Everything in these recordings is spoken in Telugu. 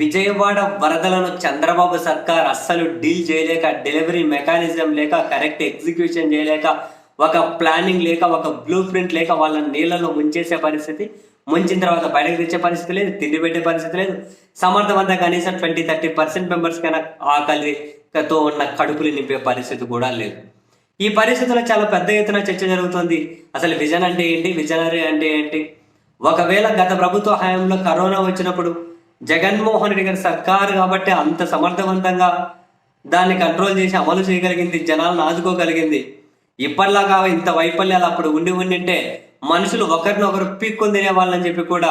విజయవాడ వరదలను చంద్రబాబు సర్కార్ అస్సలు డీల్ చేయలేక డెలివరీ మెకానిజం లేక కరెక్ట్ ఎగ్జిక్యూషన్ చేయలేక ఒక ప్లానింగ్ లేక ఒక బ్లూ ప్రింట్ లేక వాళ్ళని నీళ్ళలో ముంచేసే పరిస్థితి ముంచిన తర్వాత బయటకు తెచ్చే పరిస్థితి లేదు తిండి పెట్టే పరిస్థితి లేదు. సమర్థవంతంగా కనీసం ట్వంటీ థర్టీ పర్సెంట్ మెంబర్స్ కన్నా ఆకలితో ఉన్న కడుపులు నింపే పరిస్థితి కూడా లేదు. ఈ పరిస్థితుల్లో చాలా పెద్ద ఎత్తున చర్చ జరుగుతుంది. అసలు విజన్ అంటే ఏంటి? విజనరీ అంటే ఏంటి? ఒకవేళ గత ప్రభుత్వ హయాంలో కరోనా వచ్చినప్పుడు జగన్మోహన్ రెడ్డి గారి సర్కారు కాబట్టి అంత సమర్థవంతంగా దాన్ని కంట్రోల్ చేసి అమలు చేయగలిగింది జనాలను ఆదుకోగలిగింది. ఇప్పటిలాగా ఇంత వైఫల్యాలు అప్పుడు ఉండి ఉండింటే మనుషులు ఒకరినొకరు పీక్కొని తినే వాళ్ళని చెప్పి కూడా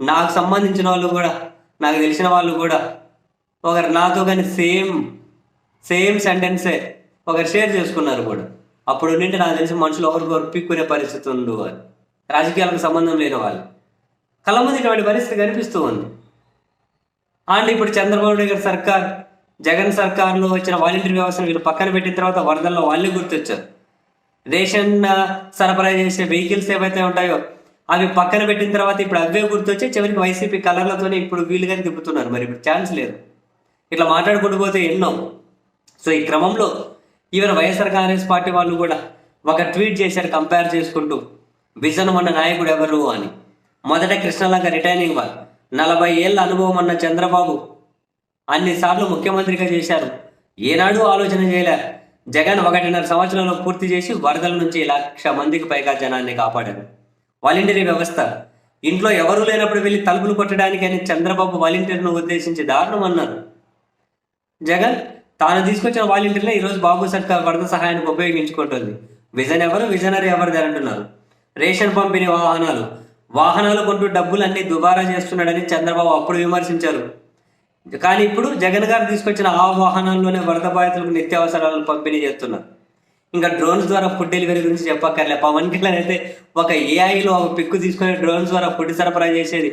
నాకు సంబంధించిన వాళ్ళు కూడా నాకు తెలిసిన వాళ్ళు కూడా ఒకరు నాతో కానీ సేమ్ సేమ్ సెంటెన్సే ఒకరు షేర్ చేసుకున్నారు కూడా. అప్పుడు ఉండింటే నాకు తెలిసి మనుషులు ఒకరికొకరు పీక్కునే పరిస్థితి ఉండేవారు రాజకీయాలకు సంబంధం లేని వాళ్ళు. కళ్ళ ముందు ఇటువంటి పరిస్థితి కనిపిస్తూ ఉంది. అండ్ ఇప్పుడు చంద్రబాబు నాయుడు గారి సర్కార్ జగన్ సర్కార్లో వచ్చిన వాలంటీర్ వ్యవస్థను వీళ్ళు పక్కన పెట్టిన తర్వాత వరదల్లో వాళ్ళే గుర్తొచ్చారు. రేషన్ సరఫరా చేసే వెహికల్స్ ఏవైతే ఉంటాయో అవి పక్కన పెట్టిన తర్వాత ఇప్పుడు అవే గుర్తొచ్చి చివరికి వైసీపీ కలర్లతోనే ఇప్పుడు వీలుగా తిప్పుతున్నారు. మరి ఇప్పుడు ఛాన్స్ లేదు. ఇట్లా మాట్లాడుకుంటూ పోతే ఎన్నో. సో ఈ క్రమంలో ఈవెన్ వైఎస్ఆర్ కాంగ్రెస్ పార్టీ వాళ్ళు కూడా ఒక ట్వీట్ చేశారు కంపేర్ చేసుకుంటూ. విజన్ మన నాయకుడు ఎవరు అని. మొదట కృష్ణలంక రిటైనింగ్ వాళ్ళు. నలభై ఏళ్ళ అనుభవం అన్న చంద్రబాబు అన్నిసార్లు ముఖ్యమంత్రిగా చేశారు. ఏనాడు ఆలోచన చేయలేరు జగన్ ఒకటిన్నర సంవత్సరంలో పూర్తి చేసి వరదల నుంచి లక్ష మందికి పైగా జనాన్ని కాపాడారు. వాలంటీరీ వ్యవస్థ. ఇంట్లో ఎవరు లేనప్పుడు వెళ్ళి తలుపులు కొట్టడానికి అని చంద్రబాబు వాలంటీర్ను ఉద్దేశించి దారుణం అన్నారు. జగన్ తాను తీసుకొచ్చిన వాలంటీర్లే ఈరోజు బాబు సర్కార్ వరద సహాయానికి ఉపయోగించుకుంటుంది. విజన్ ఎవరు? విజనరీ ఎవరిది అంటున్నారు. రేషన్ పంపిణీ వాహనాలు. వాహనాలు కొంటూ డబ్బులన్నీ దుబారా చేస్తున్నాడని చంద్రబాబు అప్పుడు విమర్శించారు. కానీ ఇప్పుడు జగన్ గారు తీసుకొచ్చిన ఆ వాహనాల్లోనే వరద బాధితులకు నిత్యావసరాలను పంపిణీ చేస్తున్నారు. ఇంకా డ్రోన్స్ ద్వారా ఫుడ్ డెలివరీ గురించి చెప్పక్కర్లే. పవన్ కళ్యాణ్ అయితే ఒక ఏఐలో ఒక పిక్కు తీసుకొని డ్రోన్స్ ద్వారా ఫుడ్ సరఫరా చేసేది.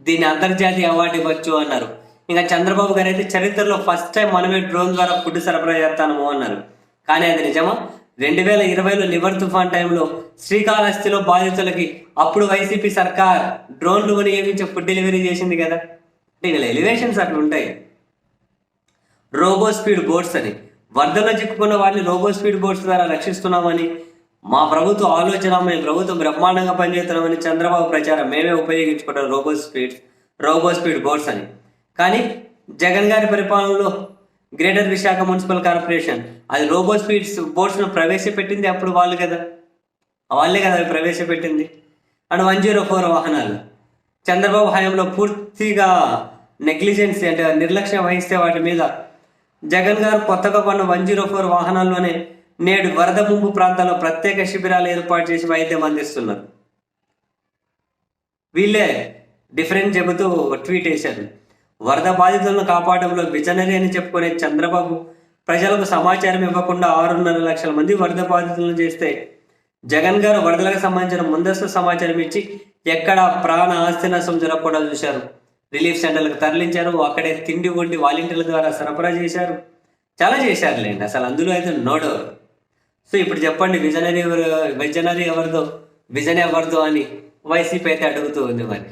దీన్ని అంతర్జాతీయ అవార్డు ఇవ్వచ్చు అన్నారు. ఇంకా చంద్రబాబు గారు అయితే చరిత్రలో ఫస్ట్ టైం మనమే డ్రోన్ ద్వారా ఫుడ్ సరఫరా చేస్తాము అన్నారు. కానీ అది నిజమా? రెండు వేల ఇరవైలో లివర్ తుఫాన్ టైంలో శ్రీకాళహస్తిలో బాధితులకి అప్పుడు వైసీపీ సర్కార్ డ్రోన్లు వినియోగించి ఫుడ్ డెలివరీ చేసింది కదా. అంటే ఇలా ఎలివేషన్స్ అట్లా ఉంటాయి. రోబో స్పీడ్ బోట్స్ అని. వరదలో చిక్కుకున్న వారిని రోబో స్పీడ్ బోట్స్ ద్వారా రక్షిస్తున్నామని. మా ప్రభుత్వ ఆలోచన మేము ప్రభుత్వం బ్రహ్మాండంగా పనిచేస్తున్నామని చంద్రబాబు ప్రచారం మేమే ఉపయోగించుకుంటాం robo speed robo speed boats అని. కానీ జగన్ గారి పరిపాలనలో గ్రేటర్ విశాఖ మున్సిపల్ కార్పొరేషన్. అది రోబో స్పీడ్స్ బోట్స్ను ప్రవేశపెట్టింది అప్పుడు వాళ్ళు కదా. వాళ్ళే కదా అవి ప్రవేశపెట్టింది. అండ్ వన్ జీరో ఫోర్ వాహనాలు. చంద్రబాబు హయాంలో పూర్తిగా నెగ్లిజెన్సీ అంటే నిర్లక్ష్యం వహిస్తే వాటి మీద జగన్ గారు కొత్తగా కొన్న వన్ జీరో ఫోర్ వాహనాల్లోనే నేడు వరద ముంపు ప్రాంతాల్లో ప్రత్యేక శిబిరాలు ఏర్పాటు చేసి వైద్యం అందిస్తున్నారు. వీళ్ళే డిఫరెంట్ చెబుతూ ట్వీట్ వేశారు వరద బాధితులను కాపాడంలో విజనరీ అని చెప్పుకునే చంద్రబాబు ప్రజలకు సమాచారం ఇవ్వకుండా ఆరున్నర లక్షల మంది వరద బాధితులను చేస్తే జగన్ గారు వరదలకు సంబంధించిన ముందస్తు సమాచారం ఇచ్చి ఎక్కడ ప్రాణ ఆస్తి నష్టం జరగకుండా చూశారు. రిలీఫ్ సెంటర్లకు తరలించారు. అక్కడే తిండి వండి వాలంటీర్ల ద్వారా సరఫరా చేశారు. చాలా చేశారులేండి. అసలు అందులో అయితే నోడో సో ఇప్పుడు చెప్పండి విజనరీ ఎవరు విజనరీ ఎవరిదో విజన్ ఎవరిదో అని వైసీపీ అయితే అడుగుతూ ఉంది మరి.